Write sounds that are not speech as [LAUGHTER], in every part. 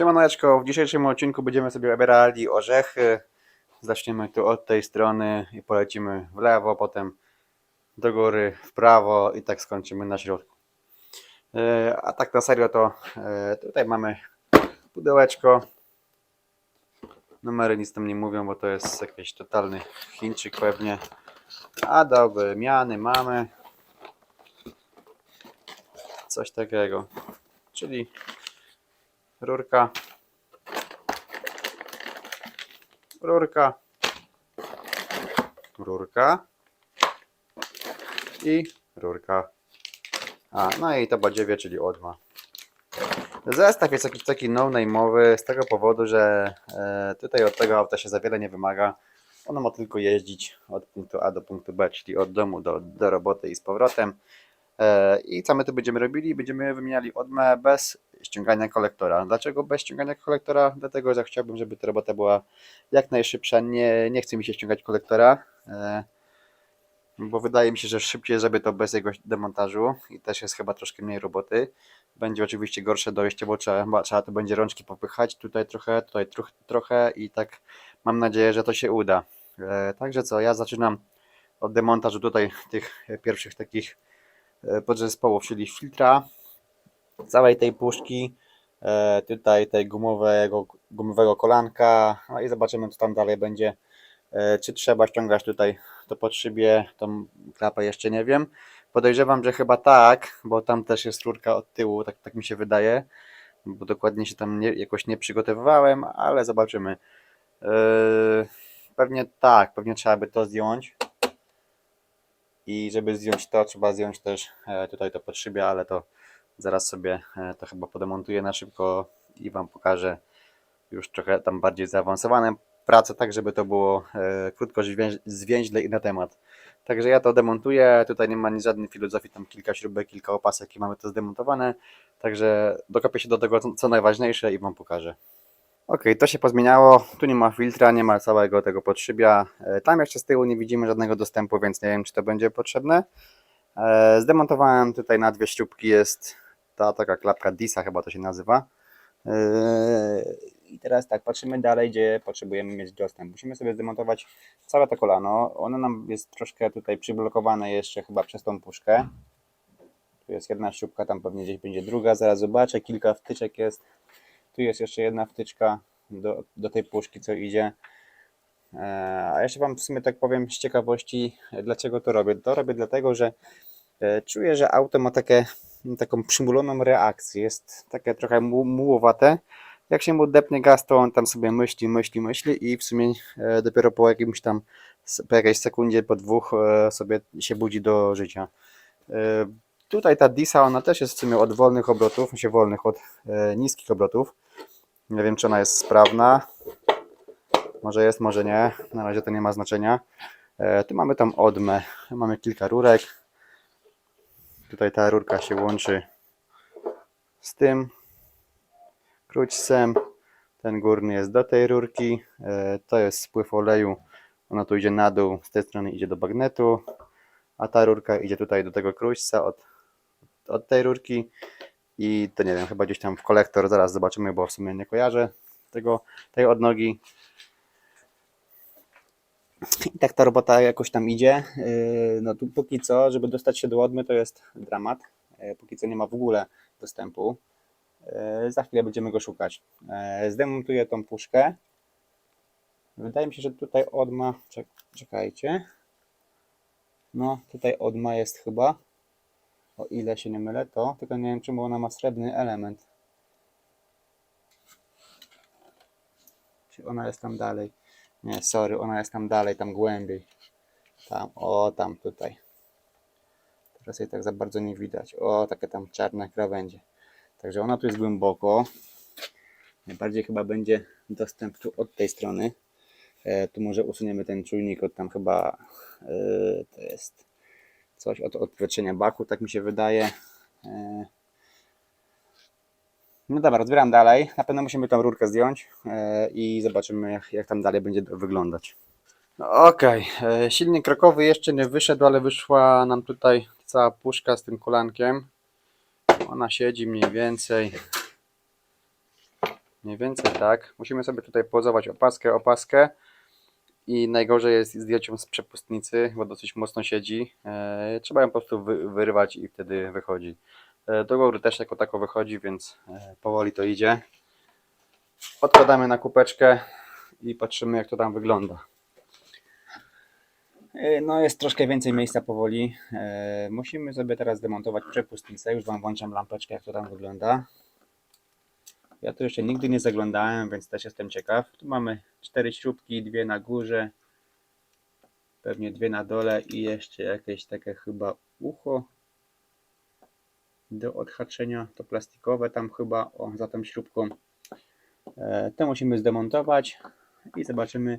Siemaneczko, w dzisiejszym odcinku będziemy sobie obierali orzechy. Zaczniemy tu od tej strony i polecimy w lewo, potem do góry, w prawo i tak skończymy na środku. E, A tak na serio to e, tutaj mamy pudełeczko. Numery nic tam nie mówią, bo to jest jakiś totalny Chińczyk pewnie. A do wymiany mamy coś takiego, czyli rurka, rurka, rurka i rurka. A, no i to badziewie, czyli odma. Zestaw jest jakiś taki no-name'owy z tego powodu, że e, tutaj od tego auta się za wiele nie wymaga. Ono ma tylko jeździć od punktu A do punktu B, czyli od domu do, do roboty i z powrotem. E, I co my tu będziemy robili? Będziemy wymieniali odmę bez ściągania kolektora. Dlaczego bez ściągania kolektora? Dlatego, że chciałbym, żeby ta robota była jak najszybsza. Nie, nie chce mi się ściągać kolektora, e, bo wydaje mi się, że szybciej, żeby to bez jego demontażu i też jest chyba troszkę mniej roboty. Będzie oczywiście gorsze dojście, bo trzeba, trzeba to będzie rączki popychać. Tutaj trochę, tutaj troch, trochę i tak mam nadzieję, że to się uda. E, Także co, ja zaczynam od demontażu tutaj tych pierwszych takich e, podzespołów, czyli filtra, całej tej puszki, e, tutaj tej gumowego, gumowego kolanka, no i zobaczymy co tam dalej będzie. E, Czy trzeba ściągać tutaj to pod szybie, tą klapę jeszcze nie wiem. Podejrzewam, że chyba tak, bo tam też jest rurka od tyłu, tak, tak mi się wydaje, bo dokładnie się tam nie, jakoś nie przygotowywałem, ale zobaczymy. E, Pewnie tak, pewnie trzeba by to zdjąć. I żeby zdjąć to, trzeba zdjąć też tutaj to podszybie, ale to zaraz sobie e, to chyba podemontuję na szybko i Wam pokażę już trochę tam bardziej zaawansowane prace, tak żeby to było e, krótko, zwię- zwięźle i na temat. Także ja to demontuję, tutaj nie ma żadnej filozofii, tam kilka śrubek, kilka opasek i mamy to zdemontowane. Także dokopię się do tego, co- najważniejsze i Wam pokażę. Ok, to się pozmieniało. Tu nie ma filtra, nie ma całego tego podszybia. E, Tam jeszcze z tyłu nie widzimy żadnego dostępu, więc nie wiem, czy to będzie potrzebne. Zdemontowałem tutaj na dwie śrubki. Jest ta taka klapka Disa, chyba to się nazywa. E, I teraz tak, patrzymy dalej, gdzie potrzebujemy mieć dostęp. Musimy sobie zdemontować całe to kolano. Ono nam jest troszkę tutaj przyblokowane jeszcze chyba przez tą puszkę. Tu jest jedna śrubka, tam pewnie gdzieś będzie druga. Zaraz zobaczę, kilka wtyczek jest. Tu jest jeszcze jedna wtyczka do, do tej puszki, co idzie. E, A jeszcze Wam w sumie tak powiem z ciekawości, dlaczego to robię. To robię dlatego, że e, czuję, że auto ma takie, taką przymuloną reakcję. Jest takie trochę mu- mułowate. Jak się mu depnie gaz, to on tam sobie myśli, myśli, myśli i w sumie e, dopiero po jakimś tam, po jakiejś sekundzie, po dwóch e, sobie się budzi do życia. E, Tutaj ta Disa, ona też jest w sumie od wolnych obrotów, się wolnych od niskich obrotów. Nie wiem, czy ona jest sprawna. Może jest, może nie. Na razie to nie ma znaczenia. Tu mamy tam odmę. Mamy kilka rurek. Tutaj ta rurka się łączy z tym króćcem. Ten górny jest do tej rurki. E, to jest spływ oleju. Ona tu idzie na dół, z tej strony idzie do bagnetu. A ta rurka idzie tutaj do tego króćca od, od tej rurki. I to nie wiem, chyba gdzieś tam w kolektor, zaraz zobaczymy, bo w sumie nie kojarzę tego, tej odnogi. I tak ta robota jakoś tam idzie. Yy, No tu póki co, żeby dostać się do odmy to jest dramat. Yy, Póki co nie ma w ogóle dostępu. Yy, Za chwilę będziemy go szukać. Zdemontuję tą puszkę. Wydaje mi się, że tutaj odma... czek- Czekajcie. No, tutaj odma jest chyba. O ile się nie mylę, to tylko nie wiem, czemu ona ma srebrny element. Czy ona jest tam dalej? Nie, sorry, ona jest tam dalej, tam głębiej. Tam, o, tam, tutaj. Teraz jej tak za bardzo nie widać. O, takie tam czarne krawędzie. Także ona tu jest głęboko. Najbardziej chyba będzie dostęp tu od tej strony. E, tu może usuniemy ten czujnik od tam chyba e, to jest coś od odwietrzenia baku, tak mi się wydaje. E, No dobra, rozbieram dalej. Na pewno musimy tą rurkę zdjąć e, i zobaczymy, jak, jak tam dalej będzie wyglądać. No Okej, e, silnik krokowy jeszcze nie wyszedł, ale wyszła nam tutaj cała puszka z tym kolankiem. Ona siedzi mniej więcej Mniej więcej tak. Musimy sobie tutaj pozować opaskę, opaskę. I najgorzej jest zdjąć ją z przepustnicy, bo dosyć mocno siedzi. E, trzeba ją po prostu wy, wyrywać i wtedy wychodzi. E, do góry też jako tako wychodzi, więc e, powoli to idzie. Odkładamy na kupeczkę i patrzymy jak to tam wygląda. E, No jest troszkę więcej miejsca powoli. Musimy sobie teraz demontować przepustnicę. Już Wam włączam lampeczkę jak to tam wygląda. Ja tu jeszcze nigdy nie zaglądałem, więc też jestem ciekaw. Tu mamy cztery śrubki, dwie na górze, pewnie dwie na dole i jeszcze jakieś takie chyba ucho do odhaczenia. To plastikowe tam chyba, o, za tą śrubką. E, to musimy zdemontować i zobaczymy,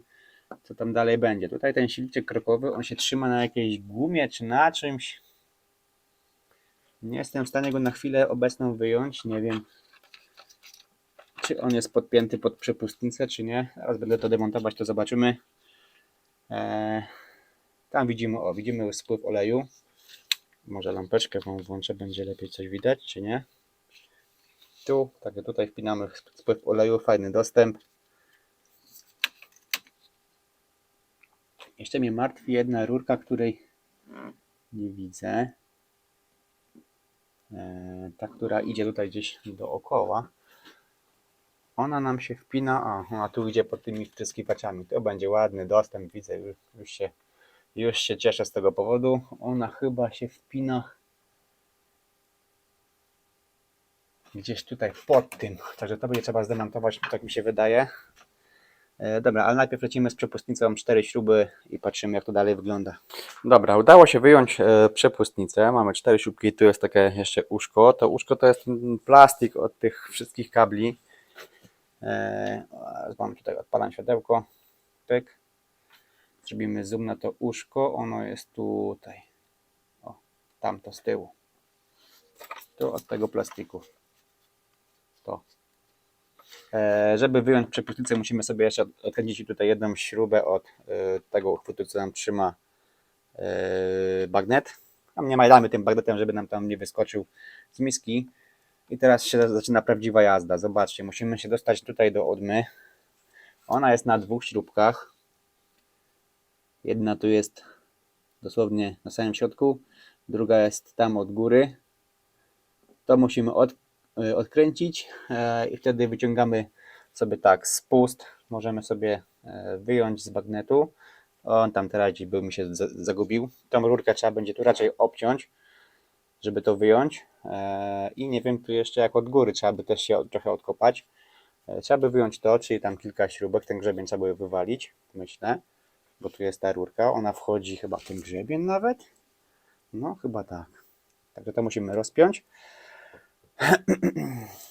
co tam dalej będzie. Tutaj ten silniczek krokowy, on się trzyma na jakiejś gumie czy na czymś. Nie jestem w stanie go na chwilę obecną wyjąć, nie wiem czy on jest podpięty pod przepustnicę, czy nie. Teraz będę to demontować, to zobaczymy. Eee, tam widzimy, o, widzimy spływ oleju. Może lampeczkę wam włączę, będzie lepiej coś widać, czy nie. Tu, tak tutaj wpinamy spływ oleju, fajny dostęp. Jeszcze mnie martwi jedna rurka, której nie widzę. Eee, ta, która idzie tutaj gdzieś dookoła ona nam się wpina, a tu idzie pod tymi wtryskiwaczami. To będzie ładny dostęp, widzę, już, już, się, już się cieszę z tego powodu. Ona chyba się wpina gdzieś tutaj pod tym, także to będzie trzeba zdemontować, tak mi się wydaje. E, Dobra, ale najpierw lecimy z przepustnicą cztery śruby i patrzymy jak to dalej wygląda. Dobra, udało się wyjąć e, przepustnicę. Mamy cztery śrubki, tu jest takie jeszcze uszko. To uszko to jest plastik od tych wszystkich kabli. Eee, mam tutaj, odpalam światełko, pyk. Zrobimy zoom na to uszko, ono jest tutaj. O, tamto z tyłu. Tu od tego plastiku. To. Eee, żeby wyjąć przepustnicę musimy sobie jeszcze od- odkręcić tutaj jedną śrubę od e, tego uchwytu, co nam trzyma e, bagnet. Tam nie majlamy tym bagnetem, żeby nam tam nie wyskoczył z miski. I teraz się zaczyna prawdziwa jazda. Zobaczcie, musimy się dostać tutaj do odmy. Ona jest na dwóch śrubkach. Jedna tu jest dosłownie na samym środku, druga jest tam od góry. To musimy od, y, odkręcić e, i wtedy wyciągamy sobie tak spust. Możemy sobie e, wyjąć z bagnetu. On tam teraz gdzieś był mi się za- zagubił. Tą rurkę trzeba będzie tu raczej obciąć żeby to wyjąć. E, I nie wiem, tu jeszcze jak od góry trzeba by też się trochę odkopać. Trzeba by wyjąć to, czyli tam kilka śrubek, ten grzebień trzeba by wywalić, myślę, bo tu jest ta rurka, ona wchodzi chyba w ten grzebień nawet. No, chyba tak. Także to musimy rozpiąć. [CLEARS THROAT]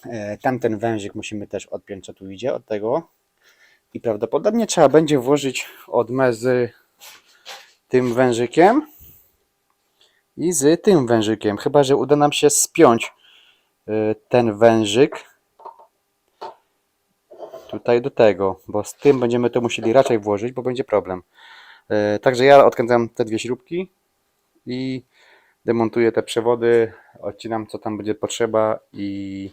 E, Tamten wężyk musimy też odpiąć, co tu idzie od tego. I prawdopodobnie trzeba będzie włożyć odmę z tym wężykiem i z tym wężykiem. Chyba, że uda nam się spiąć y, ten wężyk tutaj do tego, bo z tym będziemy to musieli raczej włożyć, bo będzie problem. Y, Także ja odkręcam te dwie śrubki i demontuję te przewody, odcinam co tam będzie potrzeba i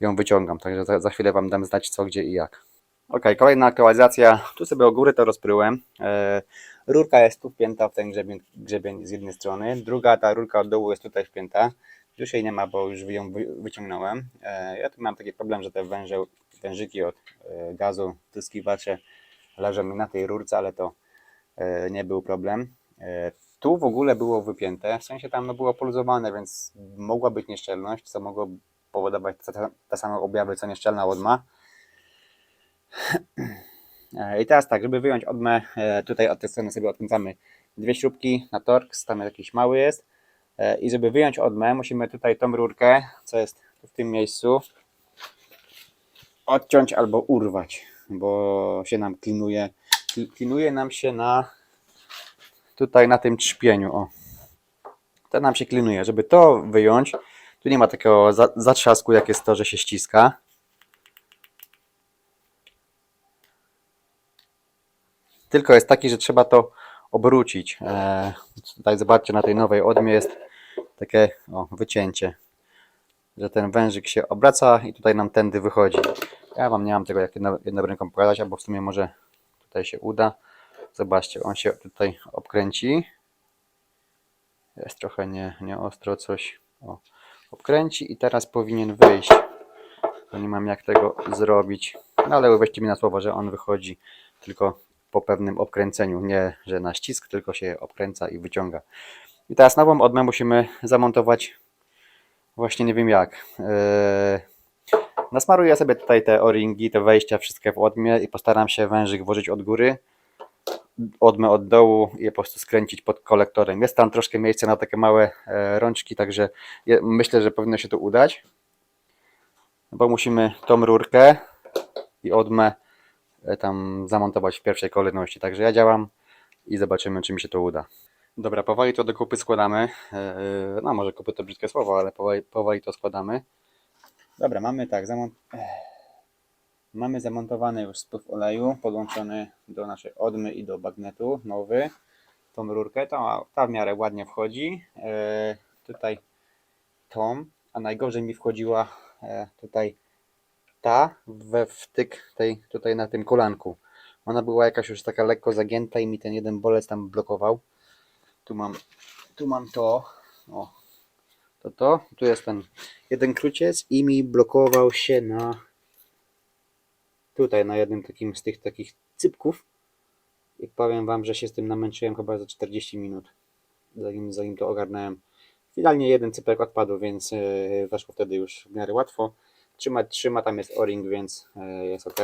ją wyciągam. Także za, za chwilę Wam dam znać co, gdzie i jak. Ok, kolejna aktualizacja. Tu sobie o górę to rozpryłem. E, rurka jest tu wpięta w ten grzebień, grzebień z jednej strony. Druga, ta rurka od dołu jest tutaj wpięta. Już jej nie ma, bo już ją wy- wyciągnąłem. E, ja tu mam taki problem, że te węże, wężyki od e, gazu, tryskiwacze leżą mi na tej rurce, ale to e, nie był problem. E, tu w ogóle było wypięte, w sensie tam no, było poluzowane, więc mogła być nieszczelność, co mogło powodować te, te, same objawy, co nieszczelna odma. I teraz tak, żeby wyjąć odmę, tutaj od tej strony sobie odkręcamy dwie śrubki na torx, tam jakiś mały jest. I żeby wyjąć odmę, musimy tutaj tą rurkę, co jest w tym miejscu, odciąć albo urwać, bo się nam klinuje, kli- klinuje nam się na tutaj na tym trzpieniu, o. To nam się klinuje. Żeby to wyjąć, tu nie ma takiego za- zatrzasku, jak jest to, że się ściska. Tylko jest taki, że trzeba to obrócić. E, tutaj zobaczcie, na tej nowej odmie jest takie o, wycięcie, że ten wężyk się obraca i tutaj nam tędy wychodzi. Ja Wam nie mam tego jak jedną ręką pokazać, albo w sumie może tutaj się uda. Zobaczcie, on się tutaj obkręci. Jest trochę nie, nie ostro coś. O, obkręci i teraz powinien wyjść. To nie mam jak tego zrobić. No ale uwierzcie mi na słowo, że on wychodzi tylko po pewnym obkręceniu. Nie, że na ścisk, tylko się obkręca i wyciąga. I teraz nową odmę musimy zamontować właśnie nie wiem jak. Eee, nasmaruję sobie tutaj te o-ringi, te wejścia wszystkie w odmie i postaram się wężyk włożyć od góry odmę od dołu i po prostu skręcić pod kolektorem. Jest tam troszkę miejsca na takie małe e, rączki, także myślę, że powinno się to udać. Bo musimy tą rurkę i odmę e, tam zamontować w pierwszej kolejności. Także ja działam i zobaczymy, czy mi się to uda. Dobra, powoli to do kupy składamy. E, No, może kupy to brzydkie słowo, ale powoli, powoli to składamy. Dobra, mamy tak, zamont... Mamy zamontowany już spływ oleju podłączony do naszej odmy i do bagnetu nowy. Tą rurkę, ta, ta w miarę ładnie wchodzi. E, tutaj tą, a najgorzej mi wchodziła e, tutaj ta we wtyk tej, tutaj na tym kolanku. Ona była jakaś już taka lekko zagięta i mi ten jeden bolec tam blokował. Tu mam, tu mam to, o, to to, tu jest ten jeden kruciec i mi blokował się na tutaj na jednym takim z tych takich cypków. I powiem Wam, że się z tym namęczyłem chyba za 40 minut zanim, zanim to ogarnąłem. Finalnie jeden cypek odpadł, więc yy, weszło wtedy już w miarę łatwo. Trzyma, trzyma tam jest o-ring, więc yy, jest ok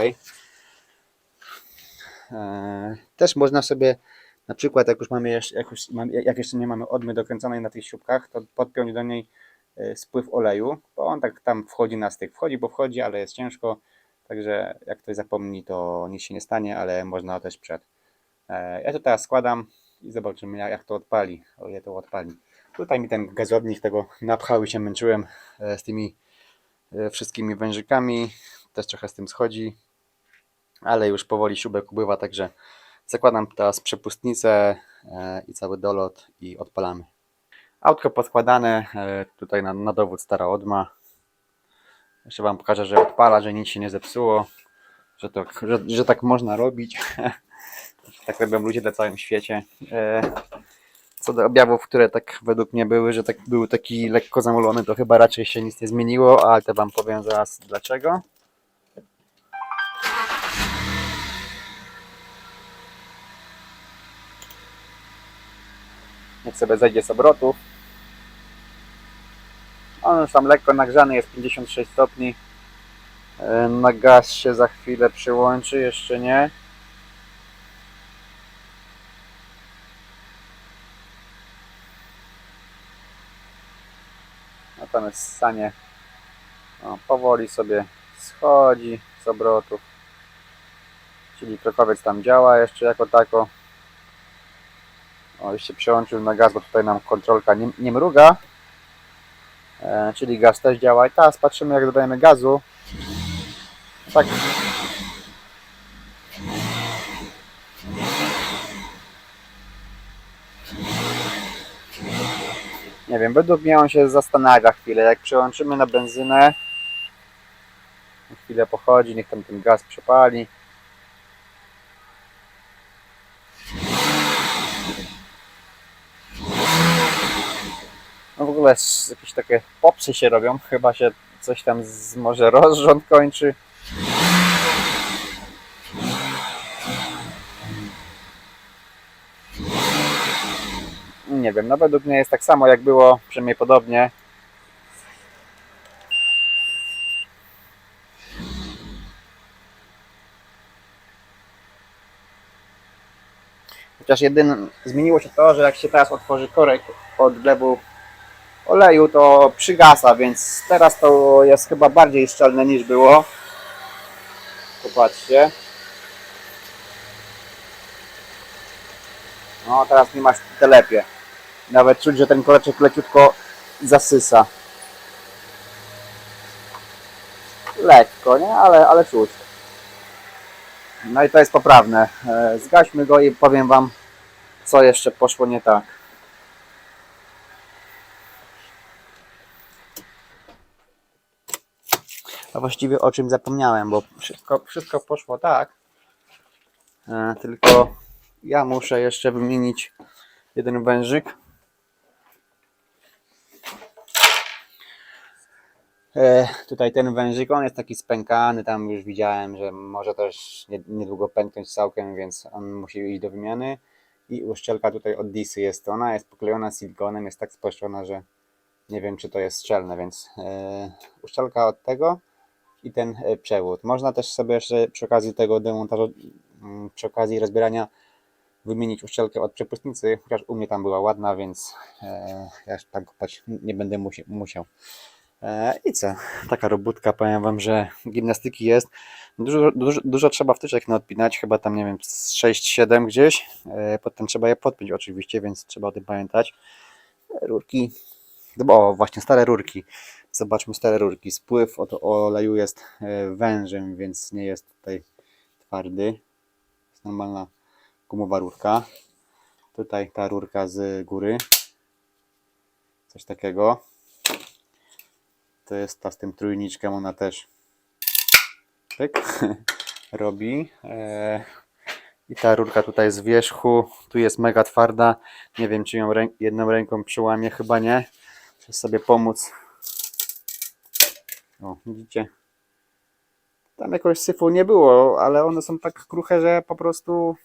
Eee, też można sobie na przykład jak już mamy jak, już jak jeszcze nie mamy odmy dokręconej na tych śrubkach, to podpiąć do niej e, spływ oleju, bo on tak tam wchodzi na styk. Wchodzi, bo wchodzi, ale jest ciężko, także jak ktoś zapomni, to nic się nie stanie, ale można też przed. E, Ja to teraz składam i zobaczymy jak, to odpali, o ile to odpali. Tutaj mi ten gazownik tego napchał i się męczyłem e, z tymi wszystkimi wężykami, też trochę z tym schodzi, ale już powoli śrubek ubywa, także zakładam teraz przepustnicę e, i cały dolot i odpalamy. Autko poskładane, e, tutaj na, na dowód stara odma. Jeszcze Wam pokażę, że odpala, że nic się nie zepsuło, że, to, że, że tak można robić. [LAUGHS] tak robią ludzie na całym świecie. E, Co do objawów, które tak według mnie były, że tak był taki lekko zamulony, to chyba raczej się nic nie zmieniło, ale to Wam powiem zaraz dlaczego. Niech sobie zejdzie z obrotów. On już tam lekko nagrzany jest 56 stopni. E, Na gaz się za chwilę przyłączy, jeszcze nie. Natomiast stanie no, powoli sobie schodzi z obrotów. Czyli krokowiec tam działa jeszcze jako tako. O, już się przełączył na gaz, bo tutaj nam kontrolka nie, nie mruga. E, czyli gaz też działa. I teraz patrzymy, jak dodajemy gazu. Tak. Nie wiem, według mnie on się zastanawia chwilę. Jak przełączymy na benzynę, chwilę pochodzi, niech tam ten gaz przepali. No w ogóle jakieś takie popsy się robią. Chyba się coś tam z, może rozrząd kończy. Nie wiem, no według mnie jest tak samo jak było, przynajmniej podobnie. Chociaż jedynym zmieniło się to, że jak się teraz otworzy korek od wlewu oleju, to przygasa, więc teraz to jest chyba bardziej szczelne niż było. Popatrzcie. No, teraz nie masz telepie. Nawet czuć, że ten koreczek leciutko zasysa. Lekko, nie? Ale, ale czuć. No i to jest poprawne. E, Zgaśmy go i powiem Wam, co jeszcze poszło nie tak. Właściwie o czym zapomniałem, bo wszystko, wszystko poszło tak. E, tylko ja muszę jeszcze wymienić jeden wężyk. E, tutaj ten wężyk, on jest taki spękany, tam już widziałem, że może też nie- niedługo pęknąć całkiem, więc on musi iść do wymiany. I uszczelka tutaj od Disy jest, ona jest poklejona silikonem, jest tak spłaszczona, że nie wiem czy to jest szczelne, więc e, uszczelka od tego i ten e, przewód. Można też sobie jeszcze przy okazji tego demontażu, mm, przy okazji rozbierania wymienić uszczelkę od przepustnicy, chociaż u mnie tam była ładna, więc e, ja już tam kopać nie będę musi, musiał. E, I co? Taka robótka, powiem Wam, że gimnastyki jest. Dużo, dużo, dużo trzeba wtyczek naodpinać, chyba tam nie wiem, 6-7 gdzieś. E, potem trzeba je podpiąć oczywiście, więc trzeba o tym pamiętać. Rurki, o właśnie stare rurki. Zobaczmy stare rurki. Spływ od oleju jest e, wężem, więc nie jest tutaj twardy. Jest normalna gumowa rurka. Tutaj ta rurka z góry. Coś takiego. To jest ta z tym trójniczkiem, ona też tyk, [LAUGHS] robi. E, I ta rurka tutaj z wierzchu, tu jest mega twarda. Nie wiem, czy ją rę jedną ręką przyłamie, chyba nie. Muszę sobie pomóc. O, widzicie? Tam jakoś syfu nie było, ale one są tak kruche, że po prostu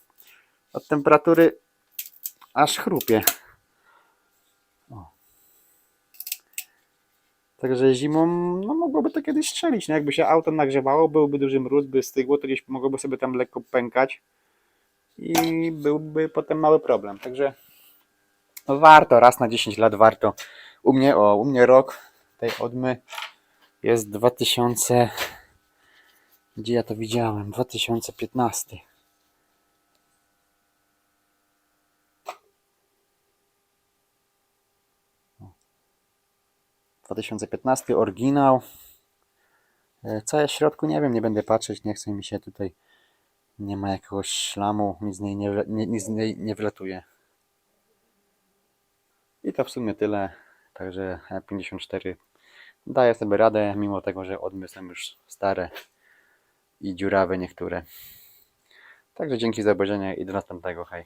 od temperatury aż chrupie. O. Także zimą no mogłoby to kiedyś strzelić. No jakby się auto nagrzewało, byłby duży mróz, by stygło, to gdzieś mogłoby sobie tam lekko pękać i byłby potem mały problem. Także no warto, raz na 10 lat warto. U mnie, o, u mnie rok tej odmy jest 2000. Gdzie ja to widziałem? 2015. O. 2015 oryginał. E, Co jest w środku? Nie wiem, nie będę patrzeć, nie chce mi się tutaj. Nie ma jakiegoś szlamu, nic z niej nie, nie, nic z niej nie wlatuje. I to w sumie tyle. Także e, 54 daję sobie radę, mimo tego, że odmy są już stare i dziurawe niektóre. Także dzięki za obejrzenie i do następnego. Hej.